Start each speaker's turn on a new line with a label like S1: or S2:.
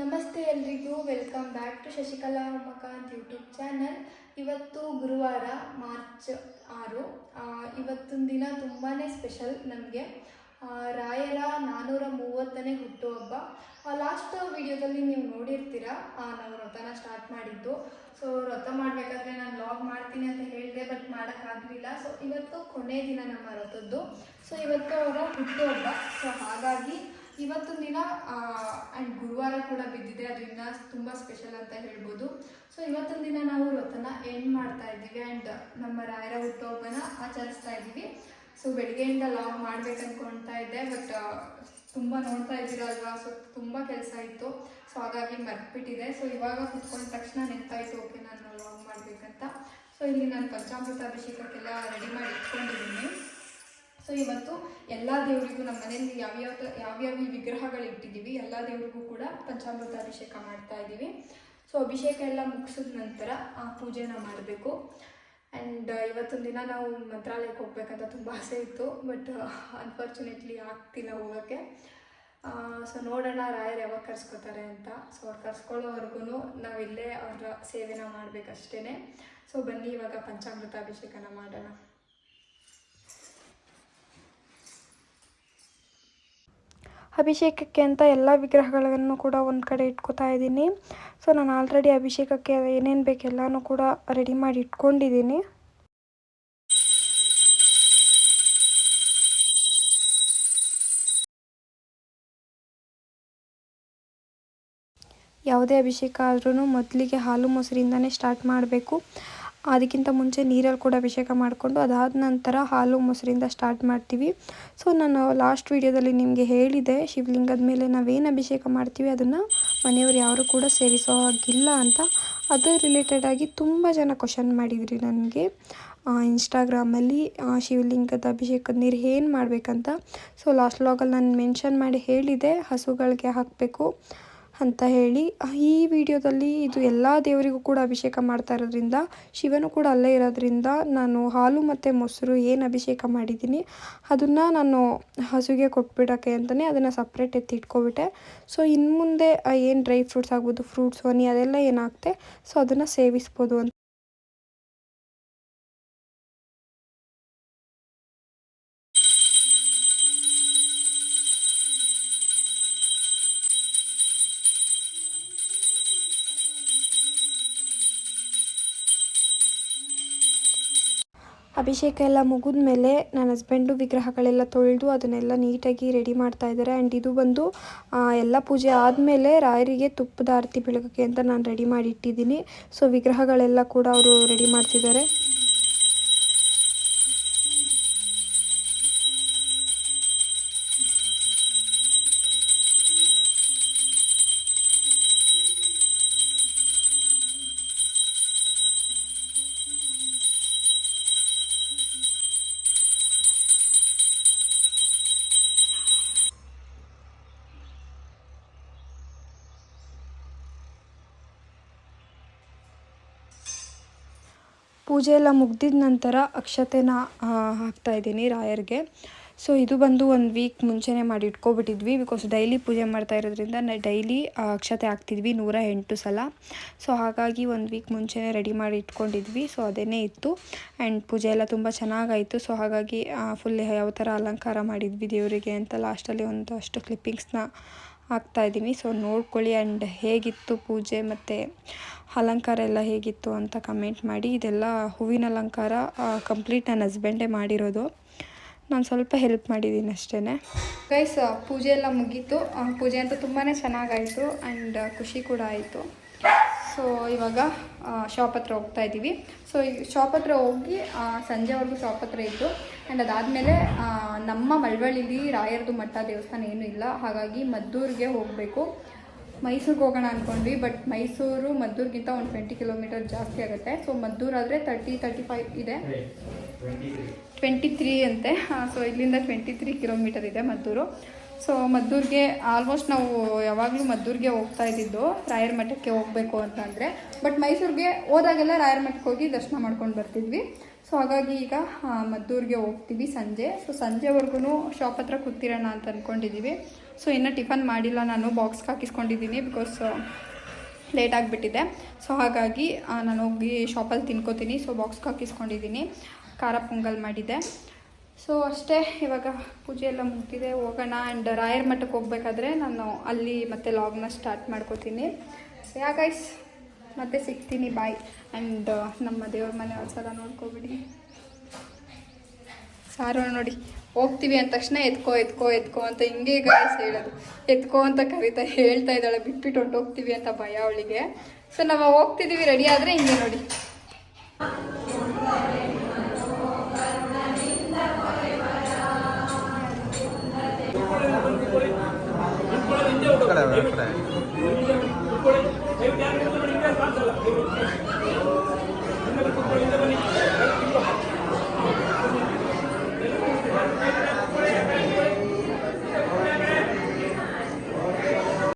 S1: ನಮಸ್ತೆ ಎಲ್ರಿಗೂ, welcome back to Shashikala Umakanth YouTube channel. ಇವತ್ತು ಗುರುವಾರ ಮಾರ್ಚ್ ಆರು. ಇವತ್ತಿನ ದಿನ ತುಂಬಾ ಸ್ಪೆಷಲ್ ನಮಗೆ. ರಾಯರ ನಾನ್ನೂರ ಮೂವತ್ತನೇ ಹುಟ್ಟುಹಬ್ಬ. ಲಾಸ್ಟ್ ವಿಡಿಯೋದಲ್ಲಿ ನೀವು ನೋಡಿರ್ತೀರ ನಾವು ವ್ರತನ ಸ್ಟಾರ್ಟ್ ಮಾಡಿದ್ದು. ಸೊ ವ್ರತ ಮಾಡಬೇಕಾದ್ರೆ ನಾನು ಲಾಗ್ ಮಾಡ್ತೀನಿ ಅಂತ ಹೇಳಿದೆ ಬಟ್ ಮಾಡೋಕ್ಕಾಗಲಿಲ್ಲ ಸೊ ಇವತ್ತು ಕೊನೆ ದಿನ ನಮ್ಮ ವ್ರತದ್ದು ಸೊ ಇವತ್ತು ಅವರ ಹುಟ್ಟುಹಬ್ಬ. ಸೊ ಹಾಗಾಗಿ ಇವತ್ತು ದಿನ ಆ್ಯಂಡ್ ಗುರುವಾರ ಕೂಡ ಬಿದ್ದಿದೆ, ಅದರಿಂದ ತುಂಬ ಸ್ಪೆಷಲ್ ಅಂತ ಹೇಳ್ಬೋದು. ಸೊ ಇವತ್ತಿನ ದಿನ ನಾವು ವ್ರತನ ಎಂಡ್ ಮಾಡ್ತಾ ಇದ್ದೀವಿ ಆ್ಯಂಡ್ ನಮ್ಮ ರಾಯರ ಹುಟ್ಟುಹಬ್ಬನ ಆಚರಿಸ್ತಾ ಇದ್ದೀವಿ. ಸೊ ಬೆಳಗ್ಗೆಯಿಂದ ಲಾಗ್ ಮಾಡ್ಬೇಕು ಅನ್ಕೊಳ್ತಾ ಇದ್ದೆ ಬಟ್ ತುಂಬ ನೋಡ್ತಾ ಇದ್ದೀರಲ್ವಾ ಸೊ ತುಂಬ ಕೆಲಸ ಇತ್ತು. ಸೊ ಹಾಗಾಗಿ ಮರ್ತ್ಬಿಟ್ಟಿದೆ. ಸೊ ಇವಾಗ ಕುತ್ಕೊಂಡ ತಕ್ಷಣ ನೆನಪಾಯಿತು ಓಕೆ ನಾನು ಲಾಗ್ ಮಾಡಬೇಕಂತ. ಸೊ ಇಲ್ಲಿ ನಾನು ಪಂಚಾಮೃತ ಅಭಿಷೇಕಕ್ಕೆಲ್ಲ ರೆಡಿ ಮಾಡಿ ಇಟ್ಕೊಂಡಿದ್ದೀನಿ. ಸೊ ಇವತ್ತು ಎಲ್ಲ ದೇವರಿಗೂ ನಮ್ಮ ಮನೆಯಲ್ಲಿ ಯಾವ್ಯಾವ ಯಾವ್ಯಾವ ವಿಗ್ರಹಗಳು ಇಟ್ಟಿದ್ದೀವಿ, ಎಲ್ಲ ದೇವರಿಗೂ ಕೂಡ ಪಂಚಾಮೃತ ಅಭಿಷೇಕ ಮಾಡ್ತಾ ಇದ್ದೀವಿ. ಸೊ ಅಭಿಷೇಕ ಎಲ್ಲ ಮುಗಿಸಿದ ನಂತರ ಆ ಪೂಜೆನ ಮಾಡಬೇಕು. ಆ್ಯಂಡ್ ಇವತ್ತೊಂದು ದಿನ ನಾವು ಮಂತ್ರಾಲಯಕ್ಕೆ ಹೋಗ್ಬೇಕಂತ ತುಂಬ ಆಸೆ ಇತ್ತು ಬಟ್ ಅನ್ಫಾರ್ಚುನೇಟ್ಲಿ ಆಗ್ತಿಲ್ಲ ಹೋಗೋಕ್ಕೆ. ಸೊ ನೋಡೋಣ ರಾಯರು ಯಾವಾಗ ಕರ್ಸ್ಕೊತಾರೆ ಅಂತ. ಸೊ ಅವ್ರು ಕರ್ಸ್ಕೊಳ್ಳೋವರೆಗೂ ನಾವಿಲ್ಲೇ ಅವರ ಸೇವೆನ ಮಾಡಬೇಕಷ್ಟೇ ಸೊ ಬನ್ನಿ ಇವಾಗ ಪಂಚಾಮೃತ ಅಭಿಷೇಕನ ಮಾಡೋಣ.
S2: ಅಭಿಷೇಕಕ್ಕೆ ಅಂತ ಎಲ್ಲ ವಿಗ್ರಹಗಳನ್ನು ಕೂಡ ಒಂದು ಕಡೆ ಇಟ್ಕೋತಾ ಇದ್ದೀನಿ. ಸೊ ನಾನು ಆಲ್ರೆಡಿ ಅಭಿಷೇಕಕ್ಕೆ ಏನೇನು ಬೇಕು ಎಲ್ಲನೂ ಕೂಡ ರೆಡಿ ಮಾಡಿ ಇಟ್ಕೊಂಡಿದ್ದೀನಿ. ಯಾವುದೇ ಅಭಿಷೇಕ ಆದ್ರೂ ಮೊದಲಿಗೆ ಹಾಲು ಮೊಸರಿಂದನೇ ಸ್ಟಾರ್ಟ್ ಮಾಡಬೇಕು. ಅದಕ್ಕಿಂತ ಮುಂಚೆ ನೀರಲ್ಲಿ ಕೂಡ ಅಭಿಷೇಕ ಮಾಡಿಕೊಂಡು ಅದಾದ ನಂತರ ಹಾಲು ಮೊಸರಿಂದ ಸ್ಟಾರ್ಟ್ ಮಾಡ್ತೀವಿ. ಸೊ ನಾನು ಲಾಸ್ಟ್ ವಿಡಿಯೋದಲ್ಲಿ ನಿಮಗೆ ಹೇಳಿದೆ, ಶಿವಲಿಂಗದ ಮೇಲೆ ನಾವೇನು ಅಭಿಷೇಕ ಮಾಡ್ತೀವಿ ಅದನ್ನು ಮನೆಯವರು ಯಾರು ಕೂಡ ಸೇವಿಸೋ ಹಾಗಿಲ್ಲ ಅಂತ. ಅದರ ರಿಲೇಟೆಡ್ ಆಗಿ ತುಂಬ ಜನ ಕ್ವಶನ್ ಮಾಡಿದ್ರಿ ನನಗೆ. ಇನ್ಸ್ಟಾಗ್ರಾಮಲ್ಲಿ ಶಿವಲಿಂಗದ ಅಭಿಷೇಕದ ನೀರು ಏನು ಮಾಡಬೇಕಂತ. ಸೊ ಲಾಸ್ಟ್ ಲಾಗಲ್ಲಿ ನಾನು ಮೆನ್ಷನ್ ಮಾಡಿ ಹೇಳಿದೆ, ಹಸುಗಳಿಗೆ ಹಾಕಬೇಕು. ಅಂತ ಹೇಳಿ ಈ ವಿಡಿಯೋದಲ್ಲಿ ಇದು ಎಲ್ಲ ದೇವರಿಗೂ ಕೂಡ ಅಭಿಷೇಕ ಮಾಡ್ತಾ ಇರೋದ್ರಿಂದ, ಶಿವನು ಕೂಡ ಅಲ್ಲೇ ಇರೋದ್ರಿಂದ ನಾನು ಹಾಲು ಮತ್ತು ಮೊಸರು ಏನು ಅಭಿಷೇಕ ಮಾಡಿದ್ದೀನಿ, ಅದನ್ನು ನಾನು ಹಸುಗೆ ಕೊಟ್ಬಿಡೋಕ್ಕೆ ಅಂತಲೇ ಅದನ್ನು ಸಪ್ರೇಟ್ ಎತ್ತಿ ಇಟ್ಕೊಬಿಟ್ಟೆ. ಸೊ ಇನ್ನು ಮುಂದೆ ಏನು ಡ್ರೈ ಫ್ರೂಟ್ಸ್ ಆಗ್ಬೋದು ಫ್ರೂಟ್ಸ್ ಹೋನಿ ಅದೆಲ್ಲ ಏನಾಗುತ್ತೆ ಸೊ ಅದನ್ನು ಸೇವಿಸ್ಬೋದು ಅಂತ. ಅಭಿಷೇಕ ಎಲ್ಲ ಮುಗಿದ ಮೇಲೆ ನನ್ನ ಹಸ್ಬೆಂಡು ವಿಗ್ರಹಗಳೆಲ್ಲ ತೊಳೆದು ಅದನ್ನೆಲ್ಲ ನೀಟಾಗಿ ರೆಡಿ ಮಾಡ್ತಾ ಇದ್ದಾರೆ. ಆ್ಯಂಡ್ ಇದು ಬಂದು ಎಲ್ಲ ಪೂಜೆ ಆದಮೇಲೆ ರಾಯರಿಗೆ ತುಪ್ಪದ ಆರತಿ ಬೆಳಗಕ್ಕೆ ಅಂತ ನಾನು ರೆಡಿ ಮಾಡಿ ಇಟ್ಟಿದ್ದೀನಿ ಸೊ ವಿಗ್ರಹಗಳೆಲ್ಲ ಕೂಡ ಅವರು ರೆಡಿ ಮಾಡ್ತಿದ್ದಾರೆ. ಪೂಜೆ ಎಲ್ಲ ಮುಗ್ದಿದ ನಂತರ ಅಕ್ಷತೆನ ಹಾಕ್ತಾ ಇದ್ದೀನಿ ರಾಯರಿಗೆ. ಸೊ ಇದು ಬಂದು ಒಂದು ವೀಕ್ ಮುಂಚೆನೇ ಮಾಡಿ ಇಟ್ಕೊಬಿಟ್ಟಿದ್ವಿ ಬಿಕಾಸ್ ಡೈಲಿ ಪೂಜೆ ಮಾಡ್ತಾ ಇರೋದ್ರಿಂದ ಡೈಲಿ ಅಕ್ಷತೆ ಹಾಕ್ತಿದ್ವಿ ನೂರ ಎಂಟು ಸಲ. ಸೊ ಹಾಗಾಗಿ ಒಂದು ವೀಕ್ ಮುಂಚೆನೇ ರೆಡಿ ಮಾಡಿ ಇಟ್ಕೊಂಡಿದ್ವಿ. ಸೊ ಅದೇನೇ ಇತ್ತು. ಆ್ಯಂಡ್ ಪೂಜೆ ಎಲ್ಲ ತುಂಬ ಚೆನ್ನಾಗಾಯಿತು. ಸೊ ಹಾಗಾಗಿ ಫುಲ್ ಯಾವ ಥರ ಅಲಂಕಾರ ಮಾಡಿದ್ವಿ ದೇವರಿಗೆ ಅಂತ ಲಾಸ್ಟಲ್ಲಿ ಒಂದಷ್ಟು ಕ್ಲಿಪ್ಪಿಂಗ್ಸ್ನ ಹಾಕ್ತಾ ಇದ್ದೀನಿ ಸೊ ನೋಡ್ಕೊಳ್ಳಿ ಆ್ಯಂಡ್ ಹೇಗಿತ್ತು ಪೂಜೆ ಮತ್ತು ಅಲಂಕಾರ ಎಲ್ಲ ಹೇಗಿತ್ತು ಅಂತ ಕಮೆಂಟ್ ಮಾಡಿ. ಇದೆಲ್ಲ ಹೂವಿನ ಅಲಂಕಾರ ಕಂಪ್ಲೀಟ್ ನನ್ನ ಹಸ್ಬೆಂಡೇ ಮಾಡಿರೋದು. ನಾನು ಸ್ವಲ್ಪ ಹೆಲ್ಪ್ ಮಾಡಿದ್ದೀನಿ ಅಷ್ಟೇ
S1: ಗೈಸ್ ಪೂಜೆ ಎಲ್ಲ ಮುಗೀತು. ಪೂಜೆ ಅಂತ ತುಂಬಾ ಚೆನ್ನಾಗಾಯಿತು ಆ್ಯಂಡ್ ಖುಷಿ ಕೂಡ ಆಯಿತು. ಸೊ ಇವಾಗ ಶಾಪ್ ಹತ್ರ ಹೋಗ್ತಾ ಇದ್ದೀವಿ ಸೊ ಈ ಶಾಪ್ ಹತ್ರ ಹೋಗಿ ಸಂಜೆವರೆಗೂ ಶಾಪ್ ಹತ್ರ ಇದ್ದು ಆ್ಯಂಡ್ ಅದಾದಮೇಲೆ ನಮ್ಮ ಮಳವಳ್ಳಿಲಿ ರಾಯರದು ಮಠ ದೇವಸ್ಥಾನ ಏನೂ ಇಲ್ಲ. ಹಾಗಾಗಿ ಮದ್ದೂರಿಗೆ ಹೋಗಬೇಕು. ಮೈಸೂರಿಗೆ ಹೋಗೋಣ ಅಂದ್ಕೊಂಡ್ವಿ ಬಟ್ ಮೈಸೂರು ಮದ್ದೂರಿಗಿಂತ ಒಂದು ಟ್ವೆಂಟಿ ಕಿಲೋಮೀಟರ್ ಜಾಸ್ತಿ ಆಗುತ್ತೆ. ಸೊ ಮದ್ದೂರಾದರೆ ತರ್ಟಿ ತರ್ಟಿ ಫೈವ್ ಇದೆ. ಟ್ವೆಂಟಿ ತ್ರೀ ಅಂತೆ. ಸೊ ಇಲ್ಲಿಂದ ಟ್ವೆಂಟಿ ತ್ರೀ ಕಿಲೋಮೀಟರ್ ಇದೆ ಮದ್ದೂರು. ಸೊ ಮದ್ದೂರಿಗೆ ಆಲ್ಮೋಸ್ಟ್ ನಾವು ಯಾವಾಗಲೂ ಮದ್ದೂರಿಗೆ ಹೋಗ್ತಾ ಇದ್ದಿದ್ದು, ರಾಯರ ಮಠಕ್ಕೆ ಹೋಗಬೇಕು ಅಂತ ಅಂದರೆ. ಬಟ್ ಮೈಸೂರಿಗೆ ಹೋದಾಗೆಲ್ಲ ರಾಯರ ಮಠಕ್ಕೆ ಹೋಗಿ ದರ್ಶನ ಮಾಡ್ಕೊಂಡು ಬರ್ತಿದ್ವಿ. ಸೊ ಹಾಗಾಗಿ ಈಗ ಮದ್ದೂರಿಗೆ ಹೋಗ್ತೀವಿ ಸಂಜೆ. ಸೊ ಸಂಜೆವರೆಗೂ ಶಾಪ್ ಹತ್ರ ಕೂತಿರೋಣ ಅಂತ ಅಂದ್ಕೊಂಡಿದ್ದೀವಿ ಸೊ ಇನ್ನೂ ಟಿಫನ್ ಮಾಡಿಲ್ಲ, ನಾನು ಬಾಕ್ಸ್ಗೆ ಹಾಕಿಸ್ಕೊಂಡಿದ್ದೀನಿ ಬಿಕಾಸ್ ಲೇಟ್ ಆಗಿಬಿಟ್ಟಿದೆ. ಸೊ ಹಾಗಾಗಿ ನಾನು ಹೋಗಿ ಶಾಪಲ್ಲಿ ತಿನ್ಕೋತೀನಿ. ಸೊ ಬಾಕ್ಸ್ಗೆ ಹಾಕಿಸ್ಕೊಂಡಿದ್ದೀನಿ ಖಾರ ಪೊಂಗಲ್ ಮಾಡಿದ್ದೆ ಸೊ ಅಷ್ಟೇ, ಇವಾಗ ಪೂಜೆ ಎಲ್ಲ ಮುಗಿದಿದೆ, ಹೋಗೋಣ ಆ್ಯಂಡ್ ರಾಯರ ಮಠಕ್ಕೆ ಹೋಗ್ಬೇಕಾದ್ರೆ ನಾನು ಅಲ್ಲಿ ಮತ್ತೆ ಲಾಗ್ನ ಸ್ಟಾರ್ಟ್ ಮಾಡ್ಕೋತೀನಿ. ಯಾ ಗೈಸ್ ಮತ್ತೆ ಸಿಗ್ತೀನಿ ಬಾಯ್ ಆ್ಯಂಡ್ ನಮ್ಮ ದೇವ್ರ ಮನೆ ಒಂದ್ಸಲ ನೋಡ್ಕೊಬಿಡಿ. ಸಾರು ನೋಡಿ. ಹೋಗ್ತೀವಿ ಅಂದ ತಕ್ಷಣ ಎತ್ಕೋ ಎತ್ಕೋ ಎತ್ಕೋ ಅಂತ ಹಿಂಗೆ ಗಾಯಸ್ ಹೇಳೋದು. ಎತ್ಕೋ ಅಂತ ಕರಿತಾ ಹೇಳ್ತಾ ಇದ್ದಾಳೆ, ಬಿಟ್ಬಿಟ್ಟು ಹೊಂಟೋಗ್ತೀವಿ ಅಂತ ಭಯ ಅವಳಿಗೆ. ಸೊ ನಾವು ಹೋಗ್ತಿದ್ದೀವಿ ರೆಡಿ ಆದರೆ ಹಿಂಗೆ ನೋಡಿ.